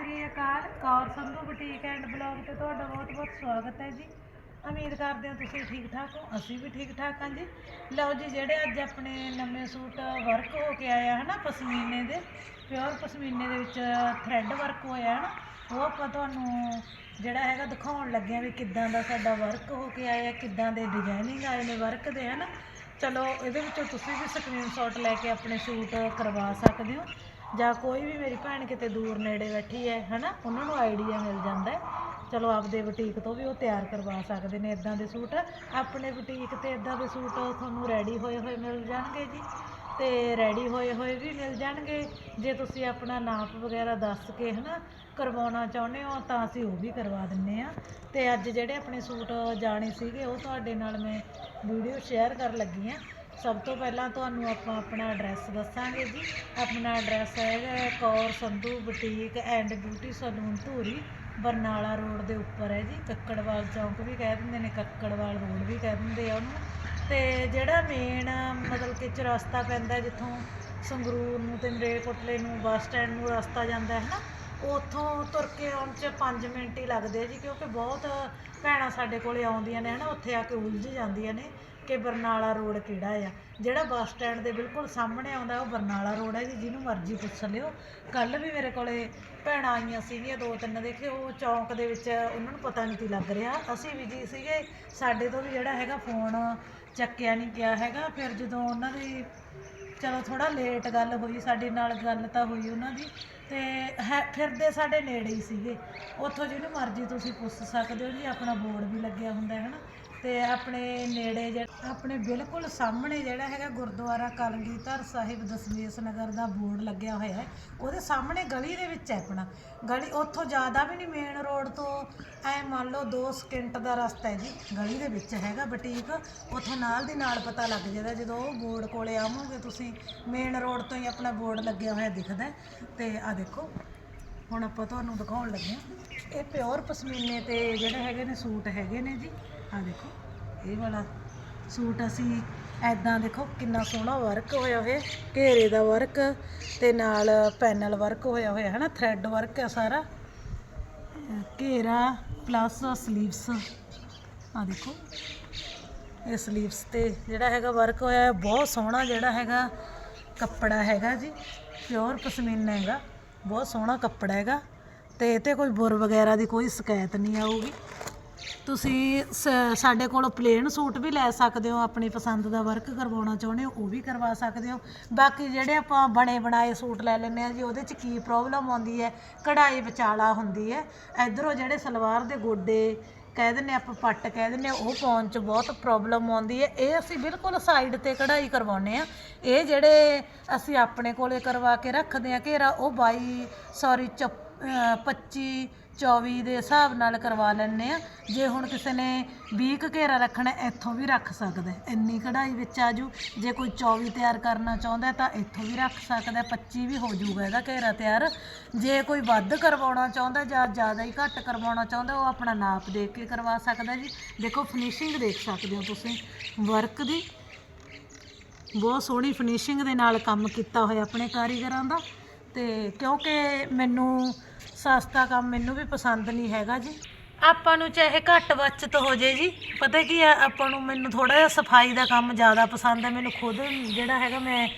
Sri Akal Kaur Sandhu boutique and blog ਤੇ ਤੁਹਾਡਾ ਬਹੁਤ-ਬਹੁਤ ਸਵਾਗਤ ਹੈ ਜੀ। ਉਮੀਦ ਕਰਦੇ ਹਾਂ ਤੁਸੀਂ ਠੀਕ ਠਾਕ ਹੋ, ਅਸੀਂ ਵੀ ਠੀਕ ਠਾਕ ਹਾਂ ਜੀ। ਲਓ ਜੀ, ਜਿਹੜੇ ਅੱਜ ਆਪਣੇ ਨਵੇਂ ਸੂਟ ਵਰਕ ਹੋ ਕੇ ਆਇਆ ਹੈ ਨਾ ਪਸ਼ਮੀਨੇ ਦੇ ਪਿਓਰ ਪਸ਼ਮੀਨੇ ਦੇ ਵਿੱਚ ਥ੍ਰੈਡ ਵਰਕ ਹੋਇਆ ਹੈ ਨਾ ਉਹ ਆਪਾਂ ਤੁਹਾਨੂੰ ਜਿਹੜਾ ਹੈਗਾ ਦਿਖਾਉਣ ਲੱਗੇ ਹਾਂ ਵੀ ਕਿੱਦਾਂ ਦਾ ਸਾਡਾ ਵਰਕ ਹੋ ਕੇ ਆਇਆ, ਕਿੱਦਾਂ ਦੇ ਡਿਜ਼ਾਈਨਿੰਗ ਆਏ ਨੇ ਵਰਕ ਦੇ ਹੈ ਨਾ ਚਲੋ, ਇਹਦੇ ਵਿੱਚੋਂ ਤੁਸੀਂ ਵੀ ਸਕਰੀਨਸ਼ਾਟ ਲੈ ਕੇ ਆਪਣੇ ਸੂਟ ਕਰਵਾ ਸਕਦੇ ਹੋ। ਜਾਂ ਕੋਈ ਵੀ ਮੇਰੀ ਭੈਣ ਕਿਤੇ ਦੂਰ ਨੇੜੇ ਬੈਠੀ ਹੈ, ਹਨਾ? ਉਹਨਾਂ ਨੂੰ ਆਈਡੀਆ ਮਿਲ ਜਾਂਦਾ ਹੈ। ਚਲੋ, ਆਪਦੇ ਬੁਟੀਕ ਤੋਂ ਵੀ ਉਹ ਤਿਆਰ ਕਰਵਾ ਸਕਦੇ ਨੇ ਇਦਾਂ ਦੇ ਸੂਟ। ਆਪਣੇ ਬੁਟੀਕ ਤੇ ਇਦਾਂ ਦੇ ਸੂਟ ਤੁਹਾਨੂੰ ਰੈਡੀ ਹੋਏ ਹੋਏ ਮਿਲ ਜਾਣਗੇ ਜੀ। ਤੇ ਰੈਡੀ ਹੋਏ ਹੋਏ ਵੀ ਮਿਲ ਜਾਣਗੇ। ਜੇ ਤੁਸੀਂ ਆਪਣਾ ਨਾਪ ਵਗੈਰਾ ਦੱਸ ਕੇ, ਹਨਾ, ਕਰਵਾਉਣਾ ਚਾਹੁੰਦੇ ਹੋ, ਤਾਂ ਅਸੀਂ ਉਹ ਵੀ ਕਰਵਾ ਦਿੰਨੇ ਆ। ਤੇ ਅੱਜ ਜਿਹੜੇ ਆਪਣੇ ਸੂਟ ਜਾਣੇ ਸੀਗੇ, ਉਹ ਤੁਹਾਡੇ ਨਾਲ ਮੈਂ ਵੀਡੀਓ ਸ਼ੇਅਰ ਕਰਨ ਲੱਗੀ ਆ ਸਭ ਤੋਂ ਪਹਿਲਾਂ ਤੁਹਾਨੂੰ ਆਪਾਂ ਆਪਣਾ ਐਡਰੈਸ ਦੱਸਾਂਗੇ ਜੀ। ਆਪਣਾ ਐਡਰੈਸ ਹੈਗਾ Kaur Sandhu boutique and beauty salon Dhuri, Barnala road ਦੇ ਉੱਪਰ ਹੈ ਜੀ। ਕੱਕੜਵਾਲ ਚੌਂਕ ਵੀ ਕਹਿ ਦਿੰਦੇ ਨੇ, ਕੱਕੜਵਾਲ ਰੋਡ ਵੀ ਕਹਿ ਦਿੰਦੇ ਆ ਉਹਨੂੰ। ਤੇ ਜਿਹੜਾ ਮੇਨ ਮਤਲਬ ਕਿ ਚਰਸਤਾ ਪੈਂਦਾ ਜਿੱਥੋਂ ਸੰਗਰੂਰ ਨੂੰ ਤੇ ਮਰੇਕੋਟਲੇ ਨੂੰ ਬੱਸ ਸਟੈਂਡ ਨੂੰ ਰਸਤਾ ਜਾਂਦਾ ਹੈ ਨਾ, ਉੱਥੋਂ ਤੁਰ ਕੇ ਆਉਣ 'ਚ 5 ਮਿੰਟ ਹੀ ਲੱਗਦੇ ਆ ਜੀ, ਕਿਉਂਕਿ ਬਹੁਤ ਭੈਣਾਂ ਸਾਡੇ ਕੋਲੇ ਆਉਂਦੀਆਂ ਨੇ ਹਨਾ ਉੱਥੇ ਆ ਕੇ ਉਲਝ ਜਾਂਦੀਆਂ ਨੇ। ਕਿ ਬਰਨਾਲਾ ਰੋਡ ਕਿਹੜਾ ਆ? ਜਿਹੜਾ ਬੱਸ ਸਟੈਂਡ ਦੇ ਬਿਲਕੁਲ ਸਾਹਮਣੇ ਆਉਂਦਾ, ਉਹ ਬਰਨਾਲਾ ਰੋਡ ਹੈ ਜੀ, ਜਿਹਨੂੰ ਮਰਜ਼ੀ ਪੁੱਛ ਲਿਓ। ਕੱਲ ਵੀ ਮੇਰੇ ਕੋਲੇ ਭੈਣਾਂ ਆਈਆਂ ਸੀਗੀਆਂ, ਦੋ ਤਿੰਨ ਦੇਖੇ, ਉਹ ਚੌਂਕ ਦੇ ਵਿੱਚ ਉਹਨਾਂ ਨੂੰ ਪਤਾ ਨਹੀਂ ਸੀ ਲੱਗ ਰਿਹਾ। ਅਸੀਂ ਵੀ ਜੀ ਸੀਗੇ, ਸਾਡੇ ਤੋਂ ਵੀ ਜਿਹੜਾ ਹੈਗਾ ਫੋਨ ਚੱਕਿਆ ਨਹੀਂ ਗਿਆ ਹੈਗਾ। ਫਿਰ ਜਦੋਂ ਉਹਨਾਂ ਦੀ, ਚਲੋ ਥੋੜਾ ਲੇਟ ਗੱਲ ਹੋਈ, ਸਾਡੇ ਨਾਲ ਗੱਲ ਤਾਂ ਹੋਈ ਉਹਨਾਂ ਦੀ, ਤੇ ਹੈ ਫਿਰਦੇ ਸਾਡੇ ਨੇੜੇ ਹੀ ਸੀਗੇ। ਉੱਥੋਂ ਜਿਹਨੂੰ ਮਰਜ਼ੀ ਤੁਸੀਂ ਪੁੱਛ ਸਕਦੇ ਹੋ ਜੀ, ਆਪਣਾ ਬੋਰਡ ਵੀ ਲੱਗਿਆ ਹੁੰਦਾ, ਹੈ ਹਨਾ ਤੇ ਆਪਣੇ ਨੇੜੇ ਜਿਹੜਾ ਆਪਣੇ ਬਿਲਕੁਲ ਸਾਹਮਣੇ ਜਿਹੜਾ ਹੈਗਾ ਗੁਰਦੁਆਰਾ ਕਲਗੀਧਰ ਸਾਹਿਬ ਦਸਮੇਸ਼ ਨਗਰ ਦਾ ਬੋਰਡ ਲੱਗਿਆ ਹੋਇਆ ਹੈ। ਉਹਦੇ ਸਾਹਮਣੇ ਗਲੀ ਦੇ ਵਿੱਚ ਹੈ ਆਪਣਾ। ਗਲੀ ਉੱਥੋਂ ਜ਼ਿਆਦਾ ਵੀ ਨਹੀਂ ਮੇਨ ਰੋਡ ਤੋਂ ਐ ਮੰਨ ਲਓ 2 ਸਕਿੰਟ ਦਾ ਰਸਤਾ ਹੈ ਜੀ। ਗਲੀ ਦੇ ਵਿੱਚ ਹੈਗਾ ਬੁਟੀਕ। ਉੱਥੋਂ ਨਾਲ ਦੀ ਨਾਲ ਪਤਾ ਲੱਗ ਜਾਂਦਾ ਜਦੋਂ ਉਹ ਬੋਰਡ ਕੋਲੇ ਆਵੋਗੇ ਤੁਸੀਂ ਮੇਨ ਰੋਡ ਤੋਂ ਹੀ ਆਪਣਾ ਬੋਰਡ ਲੱਗਿਆ ਹੋਇਆ ਦਿਖਦਾ ਹੈ। ਤੇ ਆ ਦੇਖੋ, ਹੁਣ ਆਪਾਂ ਤੁਹਾਨੂੰ ਦਿਖਾਉਣ ਲੱਗੇ ਹਾਂ। ਇਹ ਪਿਓਰ ਪਸ਼ਮੀਨੇ ਤੇ ਜਿਹੜੇ ਹੈਗੇ ਨੇ ਸੂਟ ਹੈਗੇ ਨੇ ਜੀ। ਆ ਦੇਖੋ, ਇਹ ਵਾਲਾ ਸੂਟ ਅਸੀਂ ਐਦਾਂ ਦੇਖੋ, ਕਿੰਨਾ ਸੋਹਣਾ ਵਰਕ ਹੋਇਆ ਹੋਇਆ, ਘੇਰੇ ਦਾ ਵਰਕ ਤੇ ਨਾਲ ਪੈਨਲ ਵਰਕ ਹੋਇਆ ਹੋਇਆ ਹੈ ਨਾ ਥ੍ਰੈਡ ਵਰਕ ਹੈ ਸਾਰਾ। ਘੇਰਾ ਪਲੱਸ ਸਲੀਵਸ ਆ ਦੇਖੋ, ਇਹ ਸਲੀਵਸ ਤੇ ਜਿਹੜਾ ਹੈਗਾ ਵਰਕ ਹੋਇਆ ਹੈ ਬਹੁਤ ਸੋਹਣਾ ਜਿਹੜਾ ਹੈਗਾ ਕੱਪੜਾ ਹੈਗਾ ਜੀ ਪਿਓਰ ਪਸ਼ਮੀਨਾ ਹੈਗਾ, ਬਹੁਤ ਸੋਹਣਾ ਕੱਪੜਾ ਹੈਗਾ। ਤੇ ਇਹ ਤੇ ਕੋਈ ਬੁਰ ਵਗੈਰਾ ਦੀ ਕੋਈ ਸ਼ਿਕਾਇਤ ਨਹੀਂ ਆਊਗੀ। ਤੁਸੀਂ ਸ- ਸਾਡੇ ਕੋਲ ਪਲੇਨ ਸੂਟ ਵੀ ਲੈ ਸਕਦੇ ਹੋ, ਆਪਣੀ ਪਸੰਦ ਦਾ ਵਰਕ ਕਰਵਾਉਣਾ ਚਾਹੁੰਦੇ ਹੋ, ਉਹ ਵੀ ਕਰਵਾ ਸਕਦੇ ਹੋ। ਬਾਕੀ ਜਿਹੜੇ ਆਪਾਂ ਬਣੇ ਬਣਾਏ ਸੂਟ ਲੈ ਲੈਂਦੇ ਆ ਜੀ, ਉਹਦੇ 'ਚ ਕੀ ਪ੍ਰੋਬਲਮ ਆਉਂਦੀ ਹੈ? ਕਢਾਈ ਵਿਚਾਲਾ ਹੁੰਦੀ ਹੈ। ਇਧਰੋਂ ਜਿਹੜੇ ਸਲਵਾਰ ਦੇ ਗੋਡੇ ਕਹਿ ਦਿੰਦੇ ਹਾਂ ਆਪਾਂ, ਪੱਟ ਕਹਿ ਦਿੰਦੇ ਹਾਂ, ਉਹ ਪਾਉਣ 'ਚ ਬਹੁਤ ਪ੍ਰੋਬਲਮ ਆਉਂਦੀ ਹੈ। ਇਹ ਅਸੀਂ ਬਿਲਕੁਲ ਸਾਈਡ ਤੇ ਕਢਾਈ ਕਰਵਾਉਂਦੇ ਆ ਇਹ ਜਿਹੜੇ ਅਸੀਂ ਆਪਣੇ ਕੋਲੇ ਕਰਵਾ ਕੇ ਰੱਖਦੇ ਆ ਘੇਰਾ, ਉਹ 22 ਸੌਰੀ 25 24 ਦੇ ਹਿਸਾਬ ਨਾਲ ਕਰਵਾ ਲੈਂਦੇ ਆ। ਜੇ ਹੁਣ ਕਿਸੇ ਨੇ 20 ਕੁ ਘੇਰਾ ਰੱਖਣਾ ਇੱਥੋਂ ਵੀ ਰੱਖ ਸਕਦਾ ਇੰਨੀ ਕਢਾਈ ਵਿੱਚ ਆ ਜੂ। ਜੇ ਕੋਈ 24 ਤਿਆਰ ਕਰਨਾ ਚਾਹੁੰਦਾ ਤਾਂ ਇੱਥੋਂ ਵੀ ਰੱਖ ਸਕਦਾ ਹੈ, 25 ਵੀ ਹੋ ਜਾਊਗਾ ਇਹਦਾ ਘੇਰਾ ਤਿਆਰ। ਜੇ ਕੋਈ ਵੱਧ ਕਰਵਾਉਣਾ ਚਾਹੁੰਦਾ ਜਾਂ ਜ਼ਿਆਦਾ ਹੀ ਘੱਟ ਕਰਵਾਉਣਾ ਚਾਹੁੰਦਾ ਉਹ ਆਪਣਾ ਨਾਪ ਦੇਖ ਕੇ ਕਰਵਾ ਸਕਦਾ ਜੀ। ਦੇਖੋ ਫਿਨਿਸ਼ਿੰਗ ਦੇਖ ਸਕਦੇ ਹੋ ਤੁਸੀਂ। ਵਰਕ ਦੀ ਬਹੁਤ ਸੋਹਣੀ ਫਿਨਿਸ਼ਿੰਗ ਦੇ ਨਾਲ ਕੰਮ ਕੀਤਾ ਹੋਇਆ ਆਪਣੇ ਕਾਰੀਗਰਾਂ ਦਾ। ਤੇ ਕਿਉਂਕਿ ਮੈਨੂੰ ਸਸਤਾ ਕੰਮ ਮੈਨੂੰ ਵੀ ਪਸੰਦ ਨਹੀਂ ਹੈਗਾ ਜੀ। ਆਪਾਂ ਨੂੰ ਚਾਹੇ ਘੱਟ ਬਚਤ ਹੋ ਜੇ ਜੀ। ਪਤਾ ਕੀ ਆ, ਆਪਾਂ ਨੂੰ ਮੈਨੂੰ ਥੋੜਾ ਜਿਹਾ ਸਫ਼ਾਈ ਦਾ ਕੰਮ ਜ਼ਿਆਦਾ ਪਸੰਦ ਹੈ ਮੈਨੂੰ ਖੁਦ ਜਿਹੜਾ ਹੈਗਾ ਮੈਂ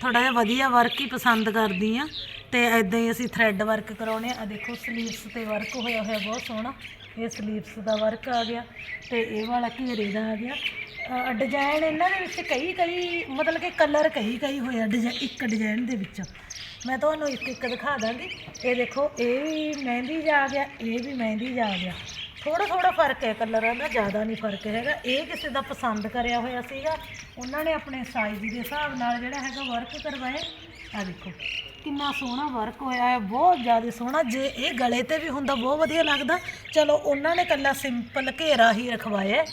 ਥੋੜਾ ਜਿਹਾ ਵਧੀਆ ਵਰਕ ਹੀ ਪਸੰਦ ਕਰਦੀ ਆ। ਤੇ ਐਦਾਂ ਹੀ ਅਸੀਂ ਥ੍ਰੈਡ ਵਰਕ ਕਰਾਉਣੇ ਆ। ਦੇਖੋ ਸਲੀਵਸ ਤੇ ਵਰਕ ਹੋਇਆ ਹੋਇਆ ਬਹੁਤ ਸੋਹਣਾ। ਇਹ ਸਲੀਵਸ ਦਾ ਵਰਕ ਆ ਗਿਆ। ਤੇ ਇਹ ਵਾਲਾ ਘੇਰੇ ਦਾ ਆ ਗਿਆ। ਡਿਜ਼ਾਈਨ ਇਹਨਾਂ ਦੇ ਵਿੱਚ ਕਈ ਕਈ ਮਤਲਬ ਕਿ ਕਲਰ ਕਈ ਕਈ ਹੋਇਆ ਡਿਜ਼ਾਈਨ ਇੱਕ ਡਿਜ਼ਾਈਨ ਦੇ ਵਿੱਚ। ਮੈਂ ਤੁਹਾਨੂੰ ਇੱਕ ਇੱਕ ਦਿਖਾ ਦਾਂਗੀ। ਇਹ ਦੇਖੋ, ਇਹ ਵੀ ਮਹਿੰਦੀ ਜਾ ਆ ਗਿਆ, ਇਹ ਵੀ ਮਹਿੰਦੀ ਜਾ ਆ ਗਿਆ। ਥੋੜਾ ਥੋੜਾ ਫ਼ਰਕ ਹੈ ਕਲਰਾਂ ਦਾ, ਜ਼ਿਆਦਾ ਨਹੀਂ ਫ਼ਰਕ ਹੈਗਾ। ਇਹ ਕਿਸੇ ਦਾ ਪਸੰਦ ਕਰਿਆ ਹੋਇਆ ਸੀਗਾ। ਉਹਨਾਂ ਨੇ ਆਪਣੇ ਸਾਈਜ਼ ਦੇ ਹਿਸਾਬ ਨਾਲ ਜਿਹੜਾ ਹੈਗਾ ਵਰਕ ਕਰਵਾਇਆ। ਆ ਦੇਖੋ, ਕਿੰਨਾ ਸੋਹਣਾ ਵਰਕ ਹੋਇਆ ਹੈ, ਬਹੁਤ ਜ਼ਿਆਦਾ ਸੋਹਣਾ। ਜੇ ਇਹ ਗਲੇ ਤੇ ਵੀ ਹੁੰਦਾ, ਬਹੁਤ ਵਧੀਆ ਲੱਗਦਾ। ਚਲੋ, ਉਹਨਾਂ ਨੇ ਕੱਲਾ ਸਿੰਪਲ ਘੇਰਾ ਹੀ ਰਖਵਾਇਆ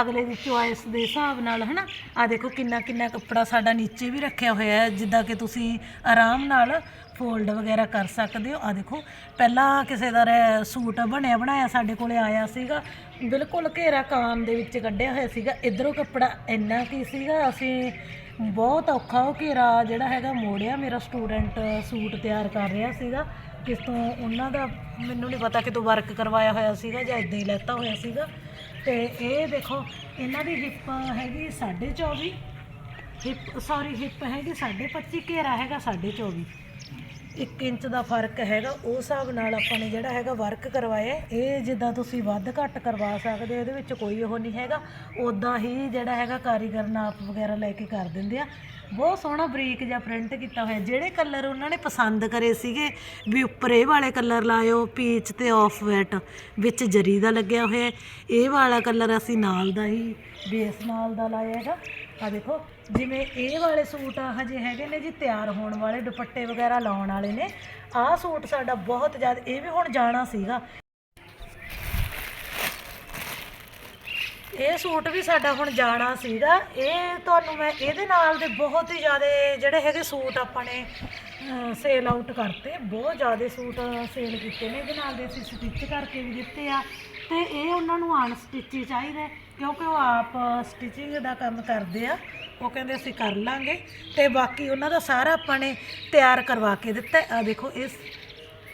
ਅਗਲੇ ਦੀ ਚੁਆਇਸ ਦੇ ਹਿਸਾਬ ਨਾਲ, ਹਨਾ? ਆ ਦੇਖੋ ਕਿੰਨਾ ਕਿੰਨਾ ਕੱਪੜਾ ਸਾਡਾ ਨੀਚੇ ਵੀ ਰੱਖਿਆ ਹੋਇਆ ਹੈ। ਜਿੱਦਾਂ ਕਿ ਤੁਸੀਂ ਆਰਾਮ ਨਾਲ ਫੋਲਡ ਵਗੈਰਾ ਕਰ ਸਕਦੇ ਹੋ। ਆ ਦੇਖੋ, ਪਹਿਲਾਂ ਕਿਸੇ ਦਾ ਰੈ- ਸੂਟ ਬਣਿਆ, ਬਣਾਇਆ ਸਾਡੇ ਕੋਲੇ ਆਇਆ ਸੀਗਾ। ਬਿਲਕੁਲ ਘੇਰਾ ਕਾਨ ਦੇ ਵਿੱਚ ਕੱਢਿਆ ਹੋਇਆ ਸੀਗਾ। ਇਧਰੋਂ ਕੱਪੜਾ ਇੰਨਾ ਕੀ ਸੀਗਾ, ਅਸੀਂ ਬਹੁਤ ਔਖਾ ਉਹ ਘੇਰਾ ਜਿਹੜਾ ਹੈਗਾ ਮੋੜਿਆ। ਮੇਰਾ ਸਟੂਡੈਂਟ ਸੂਟ ਤਿਆਰ ਕਰ ਰਿਹਾ ਸੀਗਾ। ਕਿਸ ਤੋਂ ਉਹਨਾਂ ਦਾ ਮੈਨੂੰ ਨਹੀਂ ਪਤਾ ਕਿਤੋਂ ਵਰਕ ਕਰਵਾਇਆ ਹੋਇਆ ਸੀਗਾ ਜਾਂ ਇਦਾਂ ਹੀ ਲੈਤਾ ਹੋਇਆ ਸੀਗਾ। ਤੇ ਇਹ ਦੇਖੋ, ਇਹਨਾਂ ਦੀ ਹਿੱਪ ਹੈਗੀ 24.5 ਹਿੱਪ ਸੌਰੀ ਹਿੱਪ ਹੈਗੀ 25.5 ਘੇਰਾ ਹੈਗਾ 24.5 1 ਇੰਚ ਦਾ ਫ਼ਰਕ ਹੈਗਾ ਉਸ ਹਿਸਾਬ ਨਾਲ ਆਪਾਂ ਨੇ ਜਿਹੜਾ ਹੈਗਾ ਵਰਕ ਕਰਵਾਇਆ ਇਹ ਜਿੱਦਾਂ ਤੁਸੀਂ ਵੱਧ ਘੱਟ ਕਰਵਾ ਸਕਦੇ ਹੋ, ਇਹਦੇ ਵਿੱਚ ਕੋਈ ਉਹ ਨਹੀਂ ਹੈਗਾ। ਉਦਾਂ ਹੀ ਜਿਹੜਾ ਹੈਗਾ ਕਾਰੀਗਰ ਨਾਪ ਵਗੈਰਾ ਲੈ ਕੇ ਕਰ ਦਿੰਦੇ ਆ। ਬਹੁਤ ਸੋਹਣਾ ਬਰੀਕ ਜਿਹਾ ਪ੍ਰਿੰਟ ਕੀਤਾ ਹੋਇਆ। ਜਿਹੜੇ ਕਲਰ ਉਹਨਾਂ ਨੇ ਪਸੰਦ ਕਰੇ ਸੀਗੇ, ਵੀ ਉੱਪਰ ਇਹ ਵਾਲੇ ਕਲਰ ਲਾਇਓ, ਪੀਚ ਤੇ ਆਫ ਵਾਈਟ ਵਿੱਚ ਜਰੀ ਦਾ ਲੱਗਿਆ ਹੋਇਆ ਇਹ ਵਾਲਾ ਕਲਰ ਅਸੀਂ ਨਾਲ ਦਾ ਹੀ, ਬੇਸ ਨਾਲ ਦਾ ਲਾਇਆ ਹੈਗਾ। ਆ ਦੇਖੋ, ਜਿਵੇਂ ਇਹ ਵਾਲੇ ਸੂਟ ਹਜੇ ਹੈਗੇ ਨੇ ਜੀ ਤਿਆਰ ਹੋਣ ਵਾਲੇ, ਦੁਪੱਟੇ ਵਗੈਰਾ ਲਾਉਣ ਵਾਲੇ ਨੇ। ਆਹ ਸੂਟ ਸਾਡਾ ਬਹੁਤ ਜ਼ਿਆਦਾ, ਇਹ ਵੀ ਹੁਣ ਜਾਣਾ ਸੀਗਾ। ਇਹ ਸੂਟ ਵੀ ਸਾਡਾ ਹੁਣ ਜਾਣਾ ਸੀਗਾ। ਇਹ ਤੁਹਾਨੂੰ ਮੈਂ ਇਹਦੇ ਨਾਲ ਦੇ ਬਹੁਤ ਹੀ ਜ਼ਿਆਦਾ ਜਿਹੜੇ ਹੈਗੇ ਸੂਟ ਆਪਾਂ ਨੇ ਸੇਲ ਆਊਟ ਕਰਤੇ। ਬਹੁਤ ਜ਼ਿਆਦਾ ਸੂਟ ਸੇਲ ਕੀਤੇ ਨੇ। ਇਹਦੇ ਨਾਲ ਦੇ ਅਸੀਂ ਸਟਿਚ ਕਰਕੇ ਵੀ ਦਿੱਤੇ ਆ। ਤੇ ਇਹ ਉਹਨਾਂ ਨੂੰ ਅਨ ਸਟਿਚ ਹੀ ਚਾਹੀਦਾ ਕਿਉਂਕਿ ਉਹ ਆਪ ਸਟਿਚਿੰਗ ਦਾ ਕੰਮ ਕਰਦੇ ਆ। ਉਹ ਕਹਿੰਦੇ ਅਸੀਂ ਕਰ ਲਾਂਗੇ। ਤੇ ਬਾਕੀ ਉਹਨਾਂ ਦਾ ਸਾਰਾ ਆਪਾਂ ਨੇ ਤਿਆਰ ਕਰਵਾ ਕੇ ਦਿੱਤਾ। ਆ ਦੇਖੋ, ਇਸ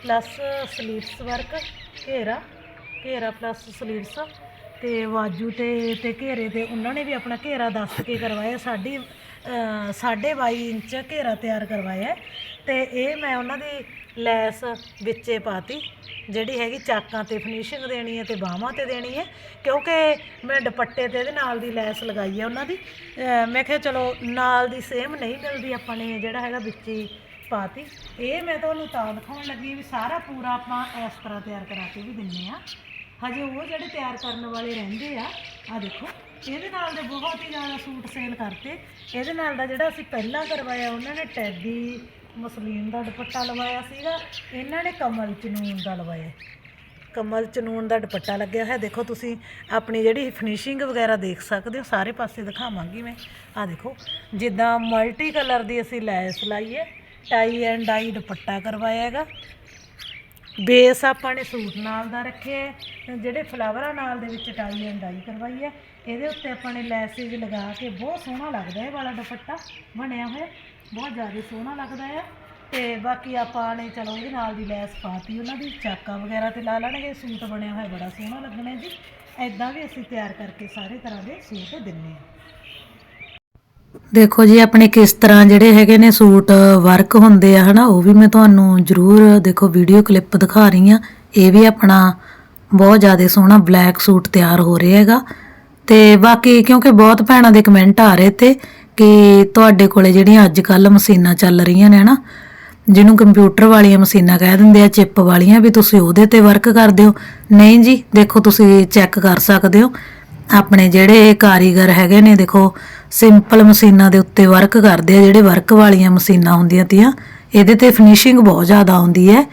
ਪਲੱਸ ਸਲੀਵਸ ਵਰਕ ਘੇਰਾ। ਘੇਰਾ ਪਲੱਸ ਸਲੀਵਸ ਤੇ ਵਾਜੂ ਤੇ ਤੇ ਘੇਰੇ ਤੇ ਉਹਨਾਂ ਨੇ ਵੀ ਆਪਣਾ ਘੇਰਾ ਦੱਸ ਕੇ ਕਰਵਾਇਆ। ਸਾਡੀ ਸਾਢੇ 22 ਇੰਚ ਘੇਰਾ ਤਿਆਰ ਕਰਵਾਇਆ ਹੈ। ਤੇ ਇਹ ਮੈਂ ਉਹਨਾਂ ਦੀ ਲੈਸ ਵਿੱਚੇ ਪਾਤੀ, ਜਿਹੜੀ ਹੈਗੀ ਚਾਕਾਂ ਤੇ ਫਿਨਿਸ਼ਿੰਗ ਦੇਣੀ ਹੈ ਤੇ ਬਾਹਾਂ ਤੇ ਦੇਣੀ ਹੈ, ਕਿਉਂਕਿ ਮੈਂ ਦੁਪੱਟੇ ਤੇ ਇਹਦੇ ਨਾਲ ਦੀ ਲੈਸ ਲਗਾਈ ਹੈ ਉਹਨਾਂ ਦੀ। ਮੈਂ ਕਿਹਾ ਚਲੋ ਨਾਲ ਦੀ ਸੇਮ ਨਹੀਂ ਮਿਲਦੀ, ਆਪਾਂ ਨੇ ਜਿਹੜਾ ਹੈਗਾ ਵਿੱਚ ਹੀ ਪਾਤੀ। ਇਹ ਮੈਂ ਤੁਹਾਨੂੰ ਤਾਂ ਦਿਖਾਉਣ ਲੱਗੀ ਵੀ ਸਾਰਾ ਪੂਰਾ ਆਪਾਂ ਇਸ ਤਰ੍ਹਾਂ ਤਿਆਰ ਕਰਾ ਕੇ ਵੀ ਦਿੰਨੇ ਆ। ਹਜੇ ਉਹ ਜਿਹੜੇ ਤਿਆਰ ਕਰਨ ਵਾਲੇ ਰਹਿੰਦੇ ਆ ਆ ਦੇਖੋ, ਇਹਦੇ ਨਾਲ ਦੇ ਬਹੁਤ ਹੀ ਜ਼ਿਆਦਾ ਸੂਟ ਸੇਲ ਕਰਤੇ। ਇਹਦੇ ਨਾਲ ਦਾ ਜਿਹੜਾ ਅਸੀਂ ਪਹਿਲਾਂ ਕਰਵਾਇਆ, ਉਹਨਾਂ ਨੇ ਟੈਡੀ ਮਸਲੀਨ ਦਾ ਦੁਪੱਟਾ ਲਵਾਇਆ ਸੀਗਾ, ਇਹਨਾਂ ਨੇ ਕਮਲ ਚਨੂਨ ਦਾ ਲਵਾਇਆ। ਕਮਲ ਚਨੂਨ ਦਾ ਦੁਪੱਟਾ ਲੱਗਿਆ ਹੋਇਆ, ਦੇਖੋ ਤੁਸੀਂ, ਆਪਣੀ ਜਿਹੜੀ ਫਿਨਿਸ਼ਿੰਗ ਵਗੈਰਾ ਦੇਖ ਸਕਦੇ ਹੋ, ਸਾਰੇ ਪਾਸੇ ਦਿਖਾਵਾਂਗੀ ਮੈਂ। ਆ ਦੇਖੋ, ਜਿੱਦਾਂ ਮਲਟੀ ਕਲਰ ਦੀ ਅਸੀਂ ਲੈਸ ਲਾਈ ਹੈ ਟਾਈ ਐਂਡ ਡਾਈ ਦੁਪੱਟਾ ਕਰਵਾਇਆ ਹੈਗਾ। ਬੇਸ ਆਪਾਂ ਨੇ ਸੂਟ ਨਾਲ ਦਾ ਰੱਖਿਆ ਹੈ, ਜਿਹੜੇ ਫਲਾਵਰਾਂ ਨਾਲ ਦੇ ਵਿੱਚ ਟਾਈ ਐਂਡ ਡਾਈ ਕਰਵਾਈ ਹੈ, ਇਹਦੇ ਉੱਤੇ ਆਪਾਂ ਨੇ ਲੈਸਿਸ ਲਗਾ ਕੇ ਬਹੁਤ ਸੋਹਣਾ ਲੱਗਦਾ ਹੈ ਵਾਲਾ ਦੁਪੱਟਾ, ਬਣਿਆ ਹੋਇਆ, ਬਹੁਤ ਜ਼ਿਆਦਾ ਸੋਹਣਾ ਲੱਗਦਾ ਹੈ। ਤੇ ਬਾਕੀ ਆਪਾਂ ਨੇ ਚਲੋ ਉਹਦੇ ਨਾਲ ਦੀ ਲੈਸ ਪਾਤੀ, ਉਹਨਾਂ ਦੀ ਚਾਕਾਂ ਵਗੈਰਾ ਤੇ ਲਾ ਲੈਣਗੇ, ਸੂਟ ਬਣਿਆ ਹੋਇਆ ਬੜਾ ਸੋਹਣਾ ਲੱਗਣਾ ਹੈ ਜੀ। ਐਦਾਂ ਵੀ ਅਸੀਂ ਤਿਆਰ ਕਰਕੇ ਸਾਰੇ ਤਰ੍ਹਾਂ ਦੇ ਸੂਟ ਦਿੰਨੇ ਆ ਦੇਖੋ ਜੀ, ਆਪਣੇ ਕਿਸ ਤਰ੍ਹਾਂ ਜਿਹੜੇ ਹੈਗੇ ਨੇ ਸੂਟ ਵਰਕ ਹੁੰਦੇ ਆ, ਹਨਾ, ਉਹ ਵੀ ਮੈਂ ਤੁਹਾਨੂੰ ਜ਼ਰੂਰ ਦੇਖੋ ਵੀਡੀਓ ਕਲਿੱਪ ਦਿਖਾ ਰਹੀ ਆ ਇਹ ਵੀ ਆਪਣਾ ਬਹੁਤ ਜ਼ਿਆਦਾ ਸੋਹਣਾ ਬਲੈਕ ਸੂਟ ਤਿਆਰ ਹੋ ਰਿਹਾ ਹੈਗਾ। ਤੇ ਬਾਕੀ ਕਿਉਂਕਿ ਬਹੁਤ ਭੈਣਾਂ ਦੇ ਕਮੈਂਟ ਆ ਰਹੇ ਤੇ ਕਿ ਤੁਹਾਡੇ ਕੋਲੇ ਜਿਹੜੀਆਂ ਅੱਜ ਕੱਲ ਮਸ਼ੀਨਾਂ ਚੱਲ ਰਹੀਆਂ ਨੇ, ਹਨਾ, ਜਿਹਨੂੰ ਕੰਪਿਊਟਰ ਵਾਲੀਆਂ ਮਸ਼ੀਨਾਂ ਕਹਿ ਦਿੰਦੇ ਆ ਚਿੱਪ ਵਾਲੀਆਂ, ਵੀ ਤੁਸੀਂ ਉਹਦੇ ਤੇ ਵਰਕ ਕਰਦੇ ਹੋ। ਨਹੀਂ ਜੀ, ਦੇਖੋ ਤੁਸੀਂ ਚੈੱਕ ਕਰ ਸਕਦੇ ਹੋ। ਆਪਣੇ ਜਿਹੜੇ ਕਾਰੀਗਰ ਹੈਗੇ ਨੇ, ਦੇਖੋ ਸਿੰਪਲ ਮਸ਼ੀਨਾਂ ਦੇ ਉੱਤੇ ਵਰਕ ਕਰਦੇ ਆ, ਜਿਹੜੇ ਵਰਕ ਵਾਲੀਆਂ ਮਸ਼ੀਨਾਂ ਹੁੰਦੀਆਂ ਤੀਆਂ, ਇਹਦੇ ਤੇ ਫਿਨਿਸ਼ਿੰਗ ਬਹੁਤ ਜ਼ਿਆਦਾ ਆਉਂਦੀ ਹੈ।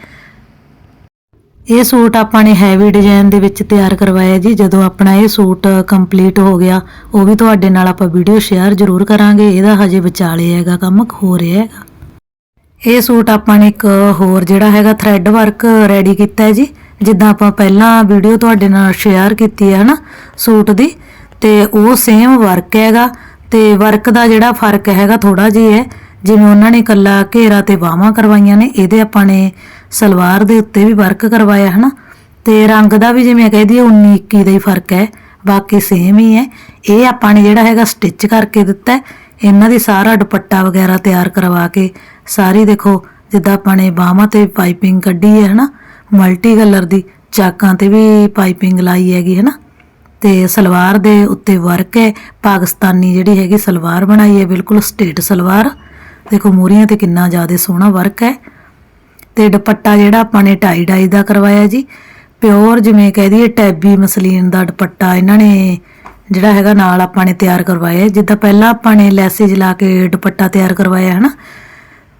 ਇਹ ਸੂਟ ਆਪਾਂ ਨੇ ਹੈਵੀ ਡਿਜ਼ਾਈਨ ਦੇ ਵਿੱਚ ਤਿਆਰ ਕਰਵਾਇਆ ਜੀ। ਜਦੋਂ ਆਪਣਾ ਇਹ ਸੂਟ ਕੰਪਲੀਟ ਹੋ ਗਿਆ, ਉਹ ਵੀ ਤੁਹਾਡੇ ਨਾਲ ਆਪਾਂ ਵੀਡੀਓ ਸ਼ੇਅਰ ਜ਼ਰੂਰ ਕਰਾਂਗੇ। ਇਹਦਾ ਹਜੇ ਵਿਚਾਲੇ ਹੈਗਾ ਕੰਮ ਹੋ ਰਿਹਾ ਹੈਗਾ। ਇਹ ਸੂਟ ਆਪਾਂ ਨੇ ਇੱਕ ਹੋਰ ਜਿਹੜਾ ਹੈਗਾ ਥ੍ਰੈਡ ਵਰਕ ਰੈਡੀ ਕੀਤਾ ਹੈ ਜੀ। ਜਿੱਦਾਂ ਆਪਾਂ ਪਹਿਲਾਂ ਵੀਡੀਓ ਤੁਹਾਡੇ ਨਾਲ ਸ਼ੇਅਰ ਕੀਤੀ ਹੈ ਹਨਾ, ਸੂਟ ਦੀ। ਤੇ ਉਹ ਸੇਮ ਵਰਕ ਹੈਗਾ। ਤੇ ਵਰਕ ਦਾ ਜਿਹੜਾ ਫ਼ਰਕ ਹੈਗਾ ਥੋੜਾ ਜਿਹਾ ਹੈ ਜਿਵੇਂ ਉਹਨਾਂ ਨੇ ਕੱਲਾ ਘੇਰਾ ਤੇ ਬਾਹਾਂ ਕਰਵਾਈਆਂ ਨੇ, ਇਹਦੇ ਆਪਾਂ ਨੇ ਸਲਵਾਰ ਦੇ ਉੱਤੇ ਵੀ ਵਰਕ ਕਰਵਾਇਆ, ਹਨਾ? ਤੇ ਰੰਗ ਦਾ ਵੀ ਜਿਵੇਂ ਕਹਿ ਦਈਏ 19 21 ਦਾ ਹੀ ਫ਼ਰਕ ਹੈ। ਬਾਕੀ ਸੇਮ ਹੀ ਹੈ। ਇਹ ਆਪਾਂ ਨੇ ਜਿਹੜਾ ਹੈਗਾ ਸਟਿਚ ਕਰਕੇ ਦਿੱਤਾ ਇਹਨਾਂ ਦੀ ਸਾਰਾ ਦੁਪੱਟਾ ਵਗੈਰਾ ਤਿਆਰ ਕਰਵਾ ਕੇ ਸਾਰੀ ਦੇਖੋ, ਜਿੱਦਾਂ ਆਪਾਂ ਨੇ ਬਾਹਾਂ ਤੇ ਪਾਈਪਿੰਗ ਕੱਢੀ ਹੈ, ਹਨਾ? ਮਲਟੀ ਕਲਰ ਦੀ, ਚਾਕਾਂ ਤੇ ਵੀ ਪਾਈਪਿੰਗ ਲਾਈ ਹੈਗੀ, ਹਨਾ? ਤੇ ਸਲਵਾਰ ਦੇ ਉੱਤੇ ਵਰਕ ਹੈ। ਪਾਕਿਸਤਾਨੀ ਜਿਹੜੀ ਹੈਗੀ ਸਲਵਾਰ ਬਣਾਈ ਹੈ, ਬਿਲਕੁਲ ਸਟੇਟ ਸਲਵਾਰ। ਦੇਖੋ, ਮੂਰੀਆਂ ਤੇ ਕਿੰਨਾ ਜ਼ਿਆਦਾ ਸੋਹਣਾ ਵਰਕ ਹੈ। ਤੇ ਦੁਪੱਟਾ ਜਿਹੜਾ ਆਪਾਂ ਨੇ ਟਾਈ ਡਾਈ ਦਾ ਕਰਵਾਇਆ ਜੀ, ਪਿਓਰ ਜਿਵੇਂ ਕਹਿ ਦਈਏ, ਟੈਬੀ ਮਸਲੀਨ ਦਾ ਦੁਪੱਟਾ ਇਹਨਾਂ ਨੇ ਜਿਹੜਾ ਹੈਗਾ ਨਾਲ ਆਪਾਂ ਨੇ ਤਿਆਰ ਕਰਵਾਇਆ। ਜਿੱਦਾਂ ਪਹਿਲਾਂ ਆਪਾਂ ਨੇ ਲੈਸੇਜ ਲਾ ਕੇ ਦੁਪੱਟਾ ਤਿਆਰ ਕਰਵਾਇਆ, ਹਨਾ?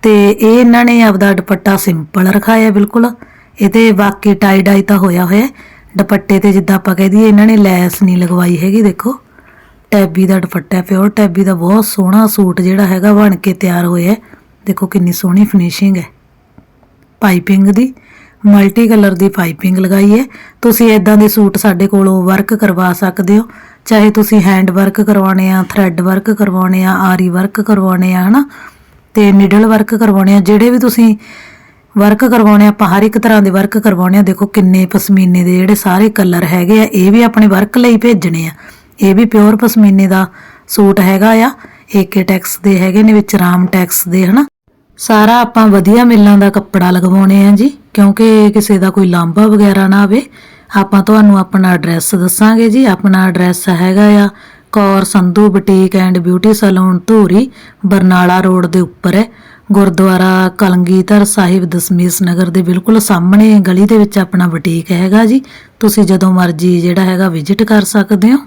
ਤੇ ਇਹ ਇਹਨਾਂ ਨੇ ਆਪਦਾ ਦੁਪੱਟਾ ਸਿੰਪਲ ਰਖਾਇਆ, ਬਿਲਕੁਲ। ਇਹਦੇ ਬਾਕੀ ਟਾਈ ਡਾਈ ਤਾਂ ਹੋਇਆ ਹੋਇਆ। ਦੁਪੱਟੇ ਤੇ ਜਿੱਦਾਂ ਆਪਾਂ ਕਹਿ ਦਈਏ ਇਹਨਾਂ ਨੇ ਲੈਸ ਨਹੀਂ ਲਗਵਾਈ ਹੈਗੀ, ਦੇਖੋ। ਟੈਬੀ ਦਾ ਦੁਪੱਟਾ ਪਿਓਰ ਟੈਬੀ ਦਾ ਬਹੁਤ ਸੋਹਣਾ ਸੂਟ ਜਿਹੜਾ ਹੈਗਾ ਬਣ ਕੇ ਤਿਆਰ ਹੋਇਆ ਦੇਖੋ ਕਿੰਨੀ ਸੋਹਣੀ ਫਿਨਿਸ਼ਿੰਗ ਹੈ। ਪਾਈਪਿੰਗ ਦੀ ਮਲਟੀ ਕਲਰ ਦੀ ਪਾਈਪਿੰਗ ਲਗਾਈ ਹੈ। ਤੁਸੀਂ ਇਦਾਂ ਦੇ ਸੂਟ ਸਾਡੇ ਕੋਲੋਂ ਵਰਕ ਕਰਵਾ ਸਕਦੇ ਹੋ। ਚਾਹੇ ਤੁਸੀਂ ਹੈਂਡ ਵਰਕ ਕਰਵਾਉਣੇ ਆ ਥ੍ਰੈਡ ਵਰਕ ਕਰਵਾਉਣੇ ਆ, ਆਰੀ ਵਰਕ ਕਰਵਾਉਣੇ ਆ, ਹਨਾ? ਤੇ ਨਿਡਲ ਵਰਕ ਕਰਵਾਉਣੇ ਆ, ਜਿਹੜੇ ਵੀ ਤੁਸੀਂ ਵਰਕ ਕਰਵਾਉਣੇ, ਆਪਾਂ ਹਰ ਇੱਕ ਤਰ੍ਹਾਂ ਦੇ ਵਰਕ ਕਰਵਾਉਣੇ ਆ। ਦੇਖੋ ਕਿੰਨੇ ਪਸ਼ਮੀਨੇ ਦੇ ਜਿਹੜੇ ਸਾਰੇ ਕਲਰ ਹੈਗੇ ਆ, ਇਹ ਵੀ ਆਪਣੇ ਵਰਕ ਲਈ ਭੇਜਣੇ ਆ। ਇਹ ਵੀ ਪਿਓਰ ਪਸ਼ਮੀਨੇ ਦਾ ਸੂਟ ਹੈਗਾ ਆ ਏਕੇ ਟੈਕਸ ਦੇ ਹੈਗੇ ਨੇ, ਵਿੱਚ ਰਾਮ ਟੈਕਸ ਦੇ, ਹਨਾ। ਸਾਰਾ ਆਪਾਂ ਵਧੀਆ ਮਿੱਲਾਂ ਦਾ ਕੱਪੜਾ ਲਗਵਾਉਣੇ ਆ ਜੀ, ਕਿਉਂਕਿ ਕਿਸੇ ਦਾ ਕੋਈ ਲਾਂਭਾ ਵਗੈਰਾ ਨਾ ਆਵੇ। ਆਪਾਂ ਤੁਹਾਨੂੰ ਆਪਣਾ ਐਡਰੈਸ ਦੱਸਾਂਗੇ ਜੀ, ਆਪਣਾ ਐਡਰੈਸ ਹੈਗਾ ਆ, Kaur Sandhu boutique and beauty salon Dhuri, Barnala road ਦੇ ਉੱਪਰ ਹੈ। ਗੁਰਦੁਆਰਾ ਕਲੰਗੀਧਰ ਸਾਹਿਬ ਦਸਮੇਸ਼ ਨਗਰ ਦੇ ਬਿਲਕੁਲ ਸਾਹਮਣੇ ਗਲੀ ਦੇ ਵਿੱਚ ਆਪਣਾ ਬੁਟੀਕ ਹੈਗਾ ਜੀ। ਤੁਸੀਂ ਜਦੋਂ ਮਰਜ਼ੀ ਜਿਹੜਾ ਹੈਗਾ ਵਿਜ਼ਿਟ ਕਰ ਸਕਦੇ ਹੋ।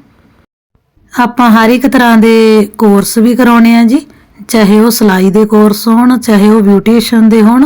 ਆਪਾਂ ਹਰ ਇੱਕ ਤਰ੍ਹਾਂ ਦੇ ਕੋਰਸ ਵੀ ਕਰਾਉਣੇ ਆ ਜੀ। ਚਾਹੇ ਉਹ ਸਿਲਾਈ ਦੇ ਕੋਰਸ ਹੋਣ, ਚਾਹੇ ਉਹ ਬਿਊਟੀਸ਼ੀਅਨ ਦੇ ਹੋਣ।